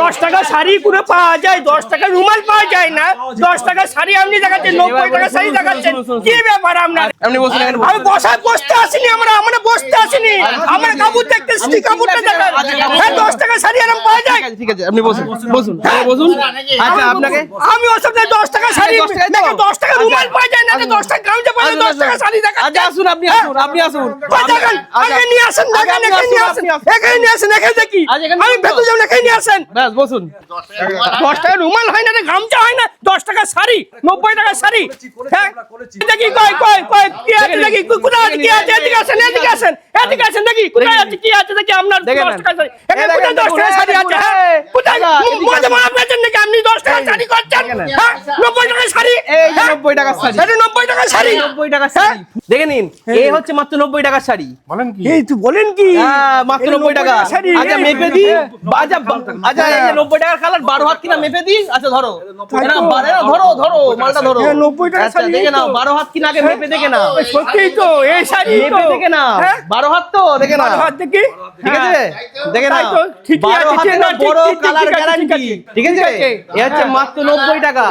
দশ টাকা শাড়ি পুরো পাওয়া যায় দশ টাকা রুমাল পাওয়া যায় না দশ টাকা শাড়ি আপনি দেখাচ্ছেন নব্বই টাকা শাড়ি দেখাচ্ছেন কি ব্যাপার আপনার? আমি বসা বসতে আসিনি আমরা আমরা বসতে আসিনি। আমরা কাপড় দেখতে এসেছি কাপড়টা দেখান। হ্যাঁ দশ টাকা শাড়ি এরকম পাওয়া যায়। ঠিক আছে, আপনি বসুন বসুন আপনি বসুন। আচ্ছা আপনাকে আমি ওসব না দশ টাকা শাড়ি দশ দেখো দশ টাকা রুমাল পাওয়া যায় না দশ টাকা গামছা পাওয়া যায় দশ টাকা শাড়ি দেখা আচ্ছা আসুন আপনি আসুন আপনি আসুন। দেখেন আচ্ছা, আগে নিয়ে আসেন দেখেন এখানে নিয়ে আসুন, এখানে নিয়ে আসেন এখানে দেখি। আচ্ছা, আমি। ভেতর যাবেন এখানে নিয়ে আসেন। ব্যাস বসুন। দশ টাকা রুমাল হয় না রে গামছা হয় না। দশ টাকা শাড়ি নব্বই টাকা শাড়ি। হ্যাঁ? দেখি কয় কয় কয় কি আছে দেখি কোথায় আছে কি আছে? এদিকে আসেন এদিকে আসেন এদিকে আসেন দেখি কোথায় আছে কি আছে দেখি আপনার দশ নেন। টাকা শাড়ি। এখানে কোথায় দশ টাকা শাড়ি আছে হ্যাঁ? কোথায়? মজা মারা পেয়েছেন নাকি? আপনি দশ টাকা শাড়ি করছেন? দেখে হ্যাঁ? নব্বই টাকা শাড়ি? এই যে হ্যাঁ? নব্বই টাকার শাড়ি। এটা নব্বই টাকা শাড়ি। নব্বই শাড়ি। দেখে নিন এই হচ্ছে মাত্র নব্বই টাকার শাড়ি। এই তুই বলেন কি? হ্যাঁ, মাত্র নব্বই টাকা। শাড়ি। আচ্ছা মেপে দি আচ্ছা আচ্ছা টাকার হাত কিনা মেপে আচ্ছা ধরো। ধরো ধরো মালটা ধরো। হ্যাঁ, 90 টাকার আচ্ছা শাড়ি দেখে নাও তো। বারো হাত কিনা আগে মেপে দেখে নাও। সত্যিই তো এই শাড়ি তো। মেপে দেখে নাও? বারো হাত তো দেখে নাও। বারো হাত দেখি। ঠিক আছে? দেখে নাও। ঠিকই আছে, হাতের বড় কালার গ্যারান্টি ঠিক আছে, ঠিক আছে? ঠিক আছে। এ হচ্ছে মাত্র নব্বই টাকা।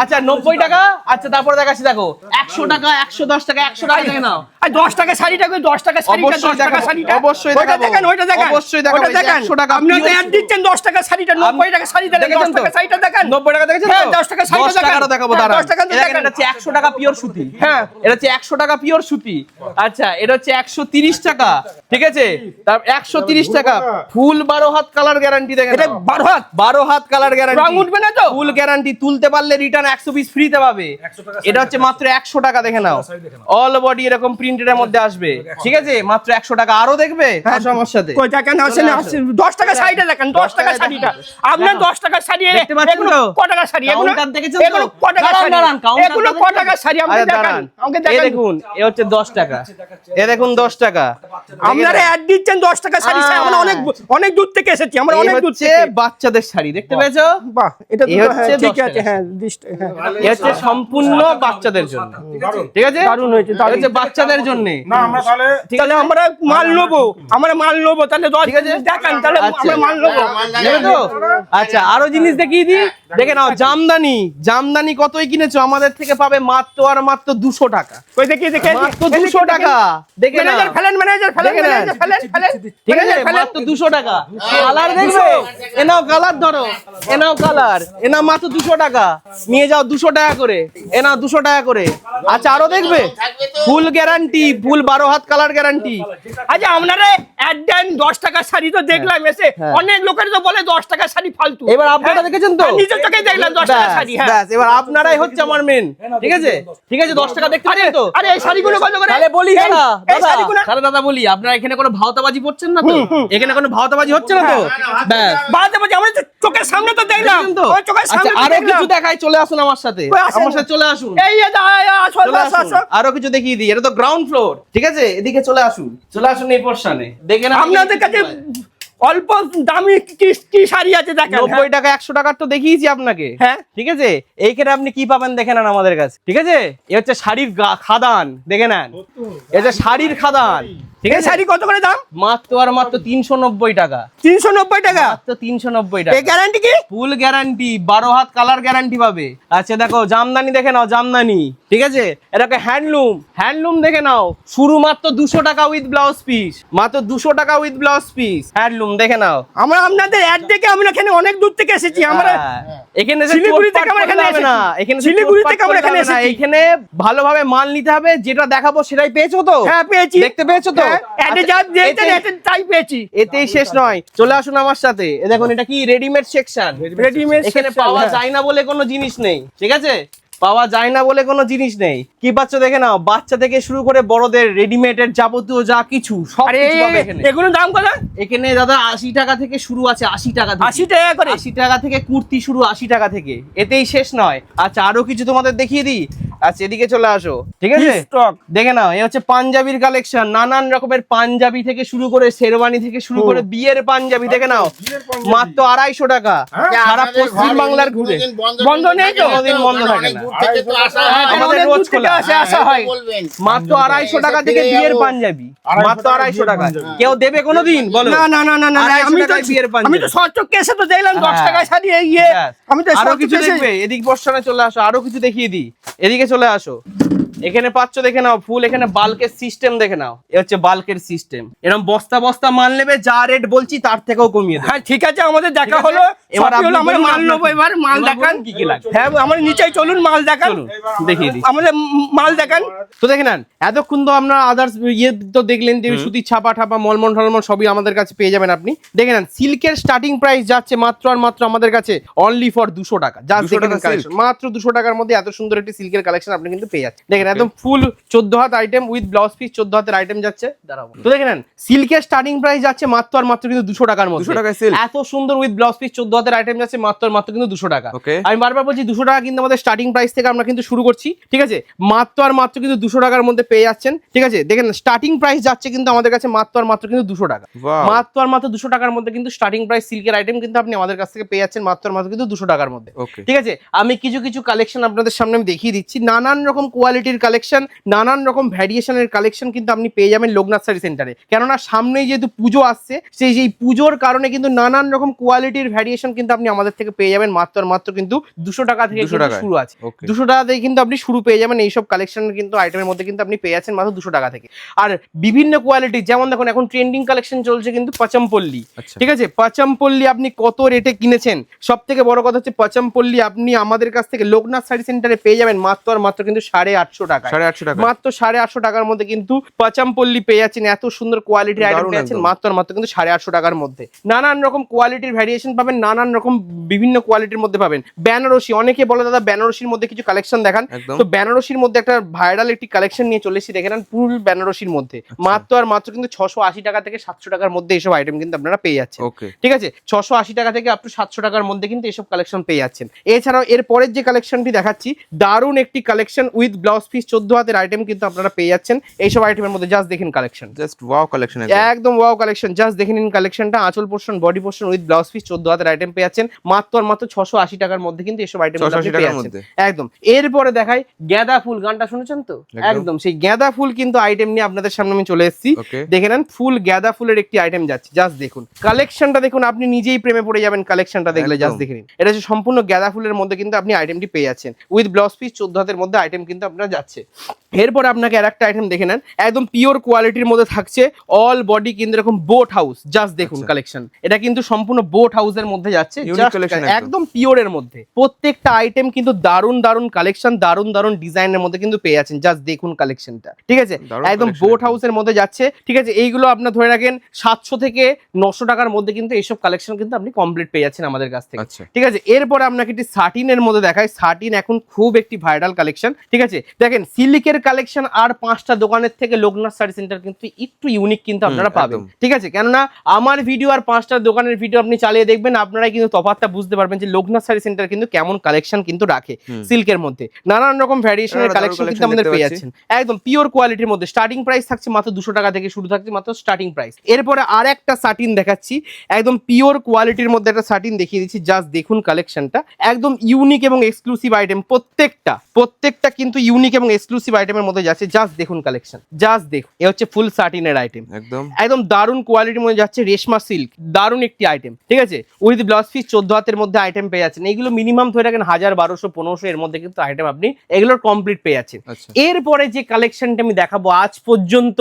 আচ্ছা টাকা? আচ্ছা তারপরে দেখাচ্ছি দেখো। একশো টাকা একশো দশ টাকা একশো টাকা দেখে নাও। আর দশ টাকা শাড়িটা টাকা শাড়িটা অবশ্যই দশ টাকা শাড়িটা অবশ্যই দেখাবো। দেখেন ওইটা দেখেন। অবশ্যই দেখাবো, ওইটা এই যে 100 টাকা আপনি তো অ্যাড দিচ্ছেন দশ টাকা শাড়িটা নব্বই টাকা শাড়ি দেখেন দেখেছেন দশ তো? টাকা শাড়িটা দেখেন। নব্বই টাকা দেখেছেন হ্যাঁ, দশ টাকা শাড়িটা দশ দেখাবো হ্যাঁ, দশ টাকা দেখেন, দেখেন। এটা হচ্ছে একশো টাকা পিওর সুতি। হ্যাঁ। এটা হচ্ছে একশো টাকা পিওর সুতি। আচ্ছা এটা হচ্ছে একশো তিরিশ টাকা। ঠিক আছে? তার একশো তিরিশ টাকা। ফুল বারো হাত কালার গ্যারান্টি দেখেন এটা বারো হাত? বারো হাত কালার গ্যারান্টি রং উঠবে না তো? ফুল গ্যারান্টি তুলতে পারলে রিটার্ন একশো পিস ফ্রিতে পাবে। এটা হচ্ছে মাত্র একশো টাকা দেখে নাও। অল বডি এরকম প্রিন্টের মধ্যে আসবে। ঠিক আছে? মাত্র একশো টাকা। আরও দেখবে? আসেন? দশ টাকা শাড়িটা দেখেন দশ টাকা টাকা শাড়িটা আপনার দশ টাকা শাড়ি এগুলো ক টাকা শাড়ি? এগুলো কাউন্টার দেখেছেন তো? এগুলো ক টাকা শাড়ি? এগুলো ক দেখেছেন শাড়ি? আমাকে দেখান আমাকে দেখান। দেখুন এ হচ্ছে দশ টাকা। এ দেখুন দশ টাকা। আপনারা অ্যাড দিচ্ছেন দশ টাকা শাড়ি। আমরা অনেক অনেক দূর থেকে এসেছি আমরা অনেক দূর থেকে। বাচ্চাদের শাড়ি দেখতে পেয়েছ? বাহ এটা হ্যাঁ, হচ্ছে ঠিক আছে হ্যাঁ হ্যাঁ। হচ্ছে সম্পূর্ণ বাচ্চাদের জন্য। ঠিক আছে? দারুণ হয়েছে। হচ্ছে বাচ্চাদের জন্য। না আমরা তাহলে তাহলে আমরা মাল নেব আমরা মাল নেব তাহলে দশ ঠিক আছে। দেখান তাহলে আচ্ছা। আমরা মাল নেবে। তো? আচ্ছা আরও জিনিস দেখিয়ে দিই। দেখে নাও জামদানি। জামদানি কতই কিনেছো? আমাদের থেকে পাবে মাত্র আর মাত্র দুশো টাকা। ওই দেখি দেখে মাত্র দুশো টাকা। দেখে নাও। ফেলেন ম্যানেজার ফেলেন ম্যানেজার ফেলেন ফেলেন ঠিক আছে মাত্র দুশো টাকা। কালার দেখবে? এ নাও কালার ধরো। এ নাও কালার। এ নাও মাত্র দুশো টাকা। নিয়ে যাও দুশো টাকা করে। এ নাও দুশো টাকা করে। আচ্ছা আরও দেখবে? ফুল গ্যারান্টি ফুল বারো হাত কালার গ্যারান্টি। আচ্ছা আপনারা দেন দশ টাকার শাড়ি তো দেখলাম এসে হ্যাঁ। অনেক লোকের তো বলে দশ টাকার শাড়ি ফালতু। এবার আপনারা হ্যাঁ? দেখেছেন তো? নিজের চোখে দেখলাম দশ ব্যাস, শাড়ি হ্যাঁ। এবার আপনারাই হচ্ছে আমার মেন ঠিক আছে? ঠিক আছে দশ টাকা দেখতে আরে পারেন তো? আরে এই শাড়িগুলো কত করে। তাহলে বলি দাদা তাহলে দাদা। বলি আপনারা এখানে কোনো ভাওতাবাজি করছেন না তো? এখানে কোনো ভাওতাবাজি হচ্ছে না তো? ব্যাস। বাদে বাদে আমরা চোখের সামনে তো দেখলাম। তো? চোখের আচ্ছা সামনে তো আরও কিছু দেখাই চলে আসুন আমার সাথে। আমার সাথে চলে আসুন। এই আরও কিছু দেখিয়ে দিই এটা তো গ্রাউন্ড ফ্লোর ঠিক আছে? এদিকে চলে আসুন। চলে আসুন এই পোর্শনে দেখে না আপনাদের কাছে অল্প দামি কি কি শাড়ি আছে দেখেন নব্বই টাকা একশো টাকার তো দেখিয়েছি আপনাকে। হ্যাঁ। ঠিক আছে? এইখানে আপনি কি পাবেন দেখে নেন আমাদের কাছে। ঠিক আছে? এ হচ্ছে শাড়ির খাদান দেখে নেন। এ হচ্ছে শাড়ির খাদান। ঠিক আছে? শাড়ি কত করে দাম? মাত্র আর মাত্র তিনশো নব্বই টাকা। তিনশো নব্বই টাকা? মাত্র তিনশো নব্বই টাকা গ্যারান্টি কি? ফুল গ্যারান্টি বারো হাত কালার গ্যারান্টি পাবে। আচ্ছা দেখো জামদানি দেখে নাও জামদানি। ঠিক আছে? এটাকে হ্যান্ডলুম হ্যান্ডলুম দেখে নাও শুরু মাত্র দুশো টাকা উইথ ব্লাউজ পিস মাত্র দুশো টাকা উইথ ব্লাউজ পিস হ্যান্ডলুম দেখে নাও। আমরা আপনাদের অ্যাড দেখে আমরা এখানে অনেক দূর থেকে এসেছি। আমরা হ্যাঁ, এখানে এসে শিলিগুড়ি থেকে আমরা এখানে না। এখানে শিলিগুড়ি থেকে আমরা এখানে এসেছি। এখানে ভালোভাবে মাল নিতে হবে যেটা দেখাবো সেটাই পেয়েছ তো? হ্যাঁ পেয়েছি। দেখতে পেয়েছ তো? অ্যাডে যা দিয়েছেন এতে- এতে তাই পেয়েছি। এতেই শেষ নয়। চলে আসুন আমার সাথে। এ দেখুন এটা কি রেডিমেড সেকশন রেডিমেড এখানে পাওয়া যায় না বলে কোনো জিনিস নেই ঠিক আছে? পাওয়া যায় না বলে কোনো জিনিস নেই। কি পাচ্ছ দেখে নাও। বাচ্চা থেকে শুরু করে বড়দের রেডিমেডের যাবতীয় যা কিছু সব এগুলোর দাম কত? এখানে দাদা আশি টাকা থেকে শুরু আছে আশি টাকা আশি টাকা করে? আশি টাকা থেকে কুর্তি শুরু আশি টাকা থেকে। এতেই শেষ নয়। আচ্ছা আরও কিছু তোমাদের দেখিয়ে দিই। আচ্ছা এদিকে চলে আসো। ঠিক আছে? স্টক দেখে নাও এই হচ্ছে পাঞ্জাবির কালেকশন নানান রকমের পাঞ্জাবি থেকে শুরু করে শেরওয়ানি থেকে শুরু করে বিয়ের পাঞ্জাবি দেখে নাও। মাত্র আড়াইশো টাকা। সারা পশ্চিম বাংলার ঘুরে। বন্ধ নেই তো? কোনোদিন বন্ধ থাকে না। আমাদের রোজ খোলা। আসে, আসা হয় মাত্র আড়াইশো টাকা। থেকে বিয়ের পাঞ্জাবি। মাত্র আড়াইশো টাকা কেউ দেবে কোনোদিন বলো। না না না না না আমি তো বিয়ের পাঞ্জাবি। আমি তো সচক্ষে এসে তো দেখলাম দশ হ্যাঁ। শাড়ি ইয়ে আমি তো আরও কিছু দেখবে। এদিক বর্ষণে চলে আসো আরও কিছু দেখিয়ে দিই। এদিকে চলে আসো। এখানে পাচ্ছ দেখে নাও ফুল এখানে বাল্কের সিস্টেম দেখে নাও। এ হচ্ছে বাল্কের সিস্টেম এরকম বস্তা বস্তা মাল নেবে যা রেট বলছি তার থেকেও কমিয়ে হ্যাঁ ঠিক আছে আমাদের দেখা হলো। এবার আমরা মাল আপনার নেব এবার মাল দেখান। কি কি লাগবে। হ্যাঁ নিচে চলুন মাল দেখান। দেখিয়ে দিই। আমাদের মাল দেখান। তো দেখে নেন এতক্ষণ তো আমরা আদার্স ইয়ে তো দেখলেন যে সুতির ছাপা ঠাপা মলমল টলমল সবই আমাদের কাছে পেয়ে যাবেন আপনি। দেখে নেন সিল্কের স্টার্টিং প্রাইস যাচ্ছে মাত্র আর মাত্র আমাদের কাছে অনলি ফর দুশো টাকা। যা 200 টাকা মাত্র দুশো টাকার মধ্যে এত সুন্দর একটি সিল্কের কালেকশন আপনি কিন্তু পেয়ে যাচ্ছেন। দেখেন একদম ফুল চোদ্দ হাত আইটেম উইথ ব্লাউজ পিস চোদ্দ হাতের আইটেম যাচ্ছে। দাঁড়াবো তো দেখে নেন সিল্কের স্টার্টিং প্রাইস যাচ্ছে মাত্র আর মাত্র কিন্তু দুশো টাকার মধ্যে। 200 টাকায়? এত সুন্দর উইথ ব্লাউজ পিস চোদ্দ হাতের আইটেম যাচ্ছে মাত্র আর মাত্র কিন্তু দুশো টাকা। আমি বারবার বলছি দুশো টাকা কিন্তু আমাদের স্টার্টিং প্রাইস থেকে আমরা কিন্তু শুরু করছি ঠিক আছে? মাত্র আর মাত্র কিন্তু দুশো টাকার মধ্যে পেয়ে যাচ্ছেন ঠিক আছে? দেখেন স্টার্টিং প্রাইস যাচ্ছে কিন্তু আমাদের কাছে মাত্র আর মাত্র কিন্তু দুশো টাকা। মাত্র আর মাত্র দুশো টাকার মধ্যে কিন্তু স্টার্টিং প্রাইস সিল্কের আইটেম কিন্তু আপনি আমাদের কাছ থেকে পেয়ে যাচ্ছেন মাত্র আর মাত্র কিন্তু দুশো টাকার মধ্যে। ঠিক আছে? আমি কিছু কিছু কালেকশন আপনাদের সামনে আমি দেখিয়ে দিচ্ছি। নানান রকম কোয়ালিটির কালেকশন নানান রকম ভ্যারিয়েশনের কালেকশন কিন্তু আপনি পেয়ে যাবেন লোকনাথ শাড়ি সেন্টারে কেননা সামনেই যেহেতু পুজো আসছে সেই সেই পুজোর কারণে কিন্তু নানান রকম কোয়ালিটির ভ্যারিয়েশন কিন্তু আপনি আমাদের থেকে পেয়ে যাবেন। মাত্র মাত্র কিন্তু দুশো টাকা থেকে 200 কিন্তু টাকায়? শুরু আছে। দুশো টাকা থেকে কিন্তু আপনি শুরু পেয়ে যাবেন এইসব কালেকশন কিন্তু আইটেমের মধ্যে কিন্তু আপনি পেয়ে যাচ্ছেন মাত্র দুশো টাকা থেকে। আর বিভিন্ন কোয়ালিটি যেমন দেখুন এখন ট্রেন্ডিং কালেকশন চলছে কিন্তু পাচমপল্লী। আচ্ছা। ঠিক আছে? পাচমপল্লী আপনি কত রেটে কিনেছেন? সব থেকে বড় কথা হচ্ছে পাচমপল্লী আপনি আমাদের কাছ থেকে লোকনাথ শাড়ি সেন্টারে পেয়ে যাবেন মাত্র আর মাত্র কিন্তু সাড়ে আটশো টাকা সাড়ে আটশো টাকা মাত্র সাড়ে আটশো টাকার মধ্যে কিন্তু পাচামপল্লী পেয়ে যাচ্ছেন এত সুন্দর কোয়ালিটির আইটেম দারুণ পেয়ে যাচ্ছেন মাত্র মাত্র কিন্তু সাড়ে আটশো টাকার মধ্যে। নানান রকম কোয়ালিটির ভ্যারিয়েশন পাবেন নানান রকম বিভিন্ন কোয়ালিটির মধ্যে পাবেন। বেনারসি অনেকে বলে দাদা বেনারসির মধ্যে কিছু কালেকশন দেখান। তো বেনারসির মধ্যে একটা ভাইরাল একটি কালেকশন নিয়ে চলে এসেছি দেখে নেন বেনারসির মধ্যে। আচ্ছা। মাত্র আর মাত্র কিন্তু ছশো আশি টাকা থেকে সাতশো টাকার মধ্যে এসব আইটেম কিন্তু আপনারা পেয়ে যাচ্ছেন। ঠিক আছে? ছশো আশি টাকা থেকে আপ টু সাতশো টাকার মধ্যে কিন্তু এসব কালেকশন পেয়ে যাচ্ছেন। এছাড়াও এর পরের যে কালেকশনটি দেখাচ্ছি দারুণ একটি কালেকশন উইথ ব্লাউজ পিস চোদ্দ হাতের আইটেম কিন্তু আপনারা পেয়ে যাচ্ছেন। এইসব আইটেমের মধ্যে জাস্ট দেখেন কালেকশন জাস্ট ওয়াও কালেকশন একদম ওয়াও কালেকশন জাস্ট দেখে নিন কালেকশনটা আঁচল portion body portion with blouse piece চোদ্দ হাতের আইটেম পেয়ে যাচ্ছেন। মাত্র আর মাত্র ছশো আশি টাকার মধ্যে কিন্তু এসব আইটেম 680 পেয়ে টাকার যাচ্ছেন। মধ্যে। একদম। এরপরে দেখাই গাঁদা ফুল গানটা শুনেছেন তো? একদম। সেই গাঁদা ফুল কিন্তু আইটেম নিয়ে আপনাদের সামনে আমি চলে এসেছি। দেখে নেন ফুল গাঁদা ফুলের একটি আইটেম যাচ্ছে। জাস্ট দেখুন। কালেকশনটা দেখুন আপনি নিজেই প্রেমে পড়ে যাবেন কালেকশনটা দেখলে। জাস্ট দেখে নিন। এটা হচ্ছে সম্পূর্ণ গাঁদা ফুলের মধ্যে কিন্তু আপনি আইটেমটি পেয়ে যাচ্ছেন। উইথ ব্লাউজ পিস চোদ্দ হাতের মধ্যে আইটেম কিন্তু আপনার যাচ্ছে এরপরে আপনাকে আর একটা আইটেম দেখে নেন। একদম পিওর কোয়ালিটির মধ্যে থাকছে অল বডি কিন্তু এরকম বোট হাউস জাস্ট দেখুন আচ্ছা। কালেকশন এটা কিন্তু সম্পূর্ণ বোট হাউসের মধ্যে যাচ্ছে একদম। একদম। পিওরের মধ্যে। প্রত্যেকটা আইটেম কিন্তু দারুণ দারুণ কালেকশন দারুণ দারুণ ডিজাইনের মধ্যে কিন্তু পেয়ে যাচ্ছেন জাস্ট দেখুন কালেকশনটা ঠিক আছে? একদম বোট একদম। হাউসের মধ্যে যাচ্ছে। ঠিক আছে? এইগুলো আপনার ধরে রাখেন সাতশো থেকে নশো টাকার মধ্যে কিন্তু এইসব কালেকশন কিন্তু আপনি কমপ্লিট পেয়ে যাচ্ছেন আমাদের কাছ থেকে। আচ্ছা। ঠিক আছে? এরপরে আপনাকে একটি সাটিনের মধ্যে দেখায় সাটিন এখন খুব একটি ভাইরাল কালেকশন ঠিক আছে? দেখেন সিল্কের কালেকশন আর পাঁচটা দোকানের থেকে লোকনাথ শাড়ি সেন্টার কিন্তু একটু ইউনিক কিন্তু আপনারা পাবেন। ঠিক আছে? কেননা আমার ভিডিও আর পাঁচটা দোকানের ভিডিও আপনি চালিয়ে দেখবেন আপনারাই কিন্তু তফাৎটা বুঝতে পারবেন যে লোকনাথ শাড়ি সেন্টার কিন্তু কেমন কালেকশন কিন্তু রাখে সিল্কের মধ্যে। নানান রকম ভ্যারিয়েশনের কালেকশন কিন্তু আমাদের পেয়ে যাচ্ছেন। একদম পিওর কোয়ালিটির মধ্যে। স্টার্টিং প্রাইস থাকছে মাত্র দুশো টাকা থেকে শুরু থাকছে মাত্র স্টার্টিং প্রাইস এরপরে আর একটা সাটিন দেখাচ্ছি। একদম পিওর কোয়ালিটির মধ্যে একটা সাটিন দেখিয়ে দিচ্ছি। জাস্ট দেখুন কালেকশনটা একদম ইউনিক এবং এক্সক্লুসিভ আইটেম প্রত্যেকটা প্রত্যেকটা কিন্তু ইউনিক এবং এক্সক্লুসিভ আইটেমের মধ্যে যাচ্ছে জাস্ট দেখুন কালেকশন জাস্ট দেখুন। এ হচ্ছে ফুল সাটিনের আইটেম একদম। একদম দারুণ কোয়ালিটির মধ্যে যাচ্ছে রেশমা সিল্ক দারুণ একটি আইটেম ঠিক আছে? উইথ ব্লাউজ পিস চোদ্দ হাতের মধ্যে আইটেম পেয়ে যাচ্ছেন। এগুলো মিনিমাম ধরে রাখেন হাজার বারোশো পনেরোশো এর মধ্যে কিন্তু আইটেম আপনি এগুলোর কমপ্লিট পেয়ে যাচ্ছেন। আচ্ছা। এরপরে যে কালেকশনটা আমি দেখাবো আজ পর্যন্ত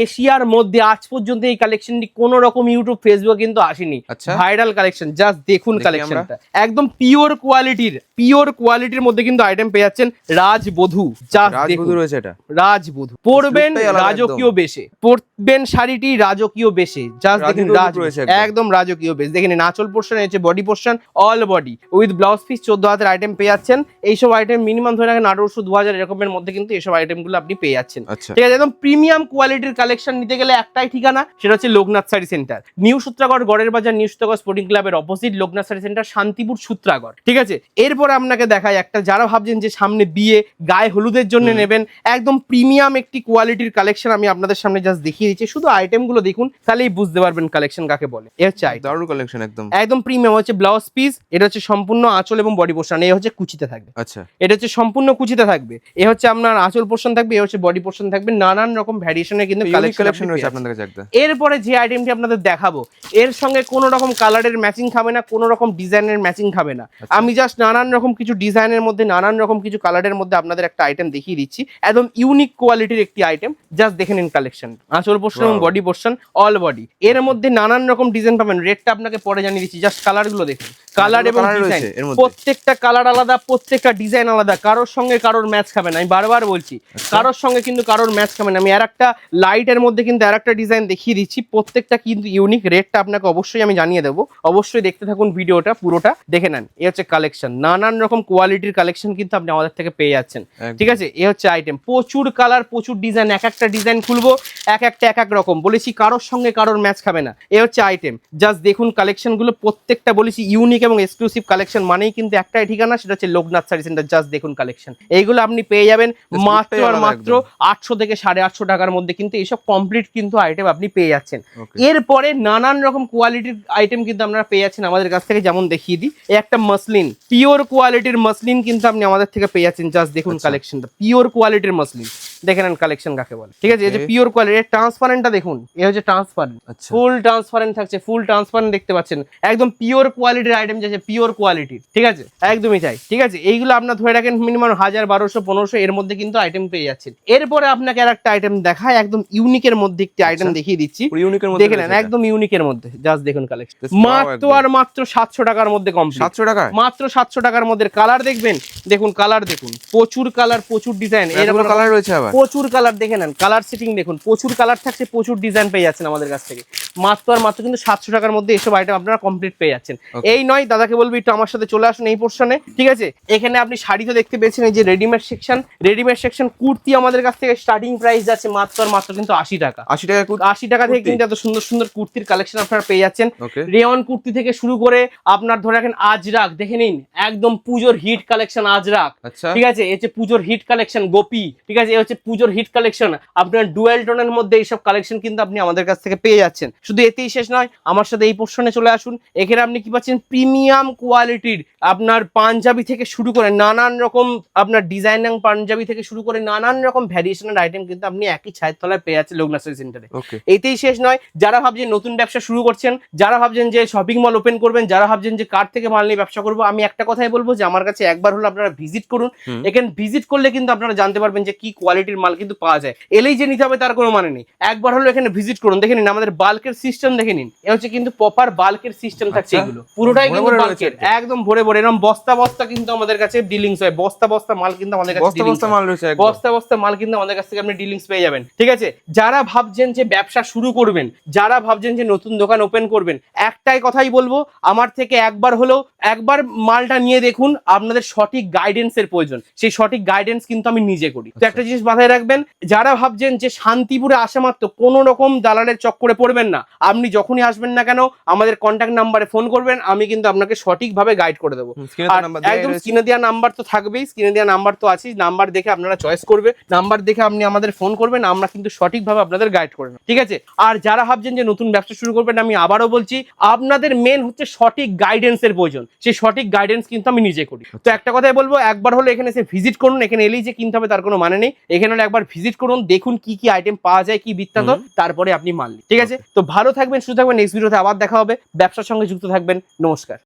এশিয়ার মধ্যে আজ পর্যন্ত এই কালেকশনটি কোন রকম ইউটিউব ফেসবুক কিন্তু আসেনি। ভাইরাল কালেকশন জাস্ট দেখুন কালেকশনটা একদম পিওর কোয়ালিটির পিওর কোয়ালিটির মধ্যে কিন্তু আইটেম পেয়ে যাচ্ছেন রাজবধূ জাস্ট রাজবধূ দেখুন। রয়েছে এটা। রাজবধূ। পরবেন রাজকীয় বেশে। পরবেন শাড়িটি রাজকীয় বেশে। জাস্ট দেখেন রাজ একদম। একদম রাজকীয় বেশ। দেখেন নাচল পোর্শন হচ্ছে body portion all body with blouse piece চোদ্দ আইটেম পেয়ে যাচ্ছেন। এইসব আইটেম মিনিমাম ধরে রাখেন আঠারোশো দু হাজার এরকমের মধ্যে কিন্তু এইসব আইটেমগুলো আপনি পেয়ে যাচ্ছেন। আচ্ছা। ঠিক আছে একদম প্রিমিয়াম কোয়ালিটির কালেকশন নিতে গেলে একটাই ঠিকানা সেটা হচ্ছে লোকনাথ শাড়ি সেন্টার নিউ সূত্রাগড় গড়ের বাজার নিউ সূত্রাগড় স্পোর্টিং ক্লাবের অপোজিট লোকনাথ শাড়ি সেন্টার শান্তিপুর সূত্রাগড়। ঠিক আছে এরপরে আপনাকে দেখায় একটা যারা ভাবছেন যে সামনে বিয়ে গায়ে হলুদের জন্য নেবেন। একদম প্রিমিয়াম একটি কোয়ালিটির কালেকশন আমি আপনাদের সামনে জাস্ট দেখিয়ে দিচ্ছি। শুধু আইটেমগুলো দেখুন তাহলেই বুঝতে পারবেন কালেকশন কাকে বলে। এ হচ্ছে item। দারুণ কালেকশন একদম। একদম প্রিমিয়াম হচ্ছে ব্লাউজ পিস এটা হচ্ছে সম্পূর্ণ আঁচল এবং বডি পোর্শন এই হচ্ছে কুচিতে থাকবে। আচ্ছা। এটা হচ্ছে সম্পূর্ণ কুচিতে থাকবে। এ হচ্ছে আপনার আঁচল পোর্শন থাকবে এ হচ্ছে বডি পোর্শন থাকবে। নানান রকম ভ্যারিয়েশনের কিন্তু কালেকশন রয়েছে আপনাদের কাছে একটা। এরপরে যে আইটেমটি আপনাদের দেখাবো এর সঙ্গে কোনো রকম কালারের ম্যাচিং খাবে না কোনো রকম ডিজাইনের ম্যাচিং খাবে না। আচ্ছা। আমি জাস্ট নানান রকম কিছু ডিজাইনের মধ্যে নানান রকম কিছু কালারের মধ্যে আপনাদের একটা আইটেম দেখিয়ে দিচ্ছি। একদম ইউনিক কোয়ালিটির একটি আইটেম জাস্ট দেখে নিন কালেকশন আঁচল পোর্শন এবং বডি পোর্শন অল বডি এর মধ্যে নানান রকম ডিজাইন পাবেন। রেটটা আপনাকে পরে জানিয়ে দিচ্ছি। জাস্ট কালারগুলো দেখুন। কালার এবং ডিজাইন? প্রত্যেকটা কালার আলাদা প্রত্যেকটা ডিজাইন আলাদা। কারোর সঙ্গে কারোর ম্যাচ খাবে না। আমি বারবার বলছি আচ্ছা। কারোর সঙ্গে কিন্তু কারোর ম্যাচ খাবে না। আমি আর একটা লাইটের মধ্যে কিন্তু আর একটা ডিজাইন দেখিয়ে দিচ্ছি। প্রত্যেকটা কিন্তু ইউনিক রেটটা আপনাকে অবশ্যই আমি জানিয়ে দেবো। অবশ্যই দেখতে থাকুন ভিডিওটা পুরোটা। দেখে নেন। এ হচ্ছে কালেকশন নানান রকম কোয়ালিটির কালেকশন কিন্তু আপনি আমাদের থেকে পেয়ে যাচ্ছেন। ঠিক আছে? এ হচ্ছে আইটেম প্রচুর কালার প্রচুর ডিজাইন এক একটা ডিজাইন খুলবো এক একটা এক এক রকম। বলেছি কারোর সঙ্গে কারোর ম্যাচ খাবে না। এ হচ্ছে আইটেম জাস্ট দেখুন কালেকশনগুলো প্রত্যেকটা বলেছি ইউনিক এবং এক্সক্লুসিভ কালেকশন মানেই কিন্তু একটাই ঠিকানা সেটা হচ্ছে লোকনাথ শাড়ি সেন্টার জাস্ট দেখুন কালেকশন এইগুলো আপনি পেয়ে যাবেন মাত্র আর মাত্র আটশো থেকে সাড়ে আটশো টাকার মধ্যে কিন্তু এইসব কমপ্লিট কিন্তু আইটেম আপনি পেয়ে যাচ্ছেন। এরপরে নানান রকম কোয়ালিটির আইটেম কিন্তু আপনারা পেয়ে যাচ্ছেন আমাদের কাছ থেকে যেমন দেখিয়ে দিই। একটা মাসলিন পিওর কোয়ালিটির মাসলিন কিন্তু আপনি আমাদের থেকে পেয়ে যাচ্ছেন জাস্ট দেখুন আচ্ছা। কালেকশনটা পিওর কোয়ালিটির মাসলিন দেখে নেন কালেকশন কাকে বলে। ঠিক আছে এই যে পিওর কোয়ালিটি এর ট্রান্সপারেন্টটা দেখুন এ হচ্ছে ট্রান্সপারেন্ট ফুল ট্রান্সপারেন্ট থাকছে ফুল ট্রান্সপারেন্ট দেখতে পাচ্ছেন। একদম পিওর কোয়ালিটির আইটেম যাচ্ছে পিওর কোয়ালিটির ঠিক আছে? একদমই তাই ঠিক আছে? এইগুলো আপনার ধরে রাখেন মিনিমাম হাজার বারোশো পনেরোশো এর মধ্যে কিন্তু আইটেম পেয়ে যাচ্ছেন। এরপরে আপনাকে আর একটা আইটেম দেখায় একদম ইউনিকের মধ্যে একটি আইটেম আচ্ছা। দেখিয়ে দিচ্ছি। ইউনিকের মধ্যে দেখে নেন একদম ইউনিকের মধ্যে জাস্ট দেখুন কালেকশন মাত্র আর মাত্র সাতশো টাকার মধ্যে কমপ্লিট সাতশো টাকা মাত্র সাতশো টাকার মধ্যে। কালার দেখবেন দেখুন কালার দেখুন। প্রচুর কালার প্রচুর ডিজাইন এরকম কালার রয়েছে আবার? প্রচুর কালার দেখে নেন। কালার সেটিং দেখুন প্রচুর কালার থাকছে প্রচুর ডিজাইন পেয়ে যাচ্ছেন আমাদের কাছ থেকে। মাত্র আর মাত্র কিন্তু সাতশো টাকার মধ্যে এসব আইটেম আপনারা কমপ্লিট পেয়ে যাচ্ছেন। এই নয় দাদাকে বলব একটু আমার সাথে চলে আসুন এই পোর্শনে ঠিক আছে? এখানে আপনি শাড়ি তো দেখতে পেয়েছেন এই যে readymade section readymade section kurti আমাদের কাছ থেকে স্টার্টিং প্রাইস যাচ্ছে মাত্র আর মাত্র কিন্তু আশি টাকা। আশি টাকা আশি টাকা থেকে কিন্তু এত সুন্দর সুন্দর কুর্তির কালেকশন আপনারা পেয়ে যাচ্ছেন। রেয়ন কুর্তি থেকে শুরু করে আপনার ধরে রাখেন আজরাক দেখে নিন একদম পুজোর হিট কালেকশন আজরাক। আচ্ছা। ঠিক আছে? এই হচ্ছে পুজোর হিট কালেকশন গোপি ঠিক আছে? এই হচ্ছে পুজোর হিট কালেকশন আপনার ডুয়েল টোনের মধ্যে এইসব কালেকশন কিন্তু আপনি আমাদের কাছ থেকে পেয়ে যাচ্ছেন। শুধু এতেই শেষ নয় আমার সাথে এই পোর্শনে চলে আসুন। এখানে আপনি কি পাচ্ছেন? প্রিমিয়াম কোয়ালিটির আপনার পাঞ্জাবি থেকে শুরু করে নানান রকম আপনার ডিজাইনিং পাঞ্জাবি থেকে শুরু করে নানান রকম ভ্যারিয়েশনের আইটেম কিন্তু আপনি একই ছায়ের তলায় পেয়ে যাচ্ছেন লোকনাথ সেন্টারে এতেই শেষ নয় যারা ভাবছেন নতুন ব্যবসা শুরু করছেন যারা ভাবছেন যে শপিং মল ওপেন করবেন যারা ভাবছেন যে কার থেকে মাল নিয়ে ব্যবসা করব আমি একটা কথাই বলব যে আমার কাছে একবার হলো আপনারা ভিজিট করুন। এখানে ভিজিট করলে কিন্তু আপনারা জানতে পারবেন যে কি কোয়ালিটির মাল কিন্তু পাওয়া যায়। এলেই যে নিতে হবে তার কোনো মানে নেই। একবার হলো এখানে ভিজিট করুন। দেখে নিন আমাদের বাল্কের সিস্টেম দেখে নিন। এ হচ্ছে কিন্তু প্রপার বাল্কের সিস্টেম থাকছে। এগুলো। পুরোটাই কিন্তু বাল্কের একদম। একদম ভরে ভরে। এরকম বস্তা বস্তা কিন্তু আমাদের কাছে ডিলিংস হয়। বস্তা বস্তা মাল কিন্তু আমাদের কাছে বস্তা বস্তা মাল রয়েছে বস্তা বস্তা মাল কিন্তু আমাদের কাছ থেকে আপনি ডিলিংস পেয়ে যাবেন। ঠিক আছে? যারা ভাবছেন যে ব্যবসা শুরু করবেন যারা ভাবছেন যে নতুন দোকান ওপেন করবেন একটাই কথাই বলব আমার থেকে একবার হলেও একবার মালটা নিয়ে দেখুন আপনাদের সঠিক গাইডেন্সের প্রয়োজন। সেই সঠিক গাইডেন্স কিন্তু আমি নিজে করি। তো একটা জিনিস মাথায় রাখবেন যারা ভাবছেন যে শান্তিপুরে আসা মাত্র কোনো রকম দালালের চক্করে পড়বেন না আপনি যখনই আসবেন না কেন আমাদের কন্ট্যাক্ট নাম্বারে ফোন করবেন আমি কিন্তু আপনাকে সঠিকভাবে গাইড করে দেবো। একদম স্ক্রিনে দেওয়া নাম্বার তো থাকবেই স্ক্রিনে দেওয়া নাম্বার তো আছেই নাম্বার দেখে আপনারা চয়েস করবে নাম্বার দেখে আপনি আমাদের ফোন করবেন আমরা কিন্তু সঠিকভাবে আপনাদের গাইড করে ঠিক আছে? আর যারা ভাবছেন যে নতুন ব্যবসা শুরু করবেন আমি আবারও বলছি আপনাদের মেন হচ্ছে সঠিক গাইডেন্সের প্রয়োজন সেই সঠিক গাইডেন্স কিন্তু আমি নিজে করি। তো একটা কথাই বলব একবার হলো এখানে এসে ভিজিট করুন এখানে এলেই যে কিনতে হবে তার কোনো মানে নেই এখানে হলো একবার ভিজিট করুন দেখুন কি কি আইটেম পাওয়া যায় কি বৃত্তান্ত তারপরে আপনি মানলি ঠিক আছে? তো ভালো থাকবেন সুস্থ থাকবেন নেক্সট ভিডিওতে আবার দেখা হবে। ব্যবসার সঙ্গে যুক্ত থাকবেন। নমস্কার।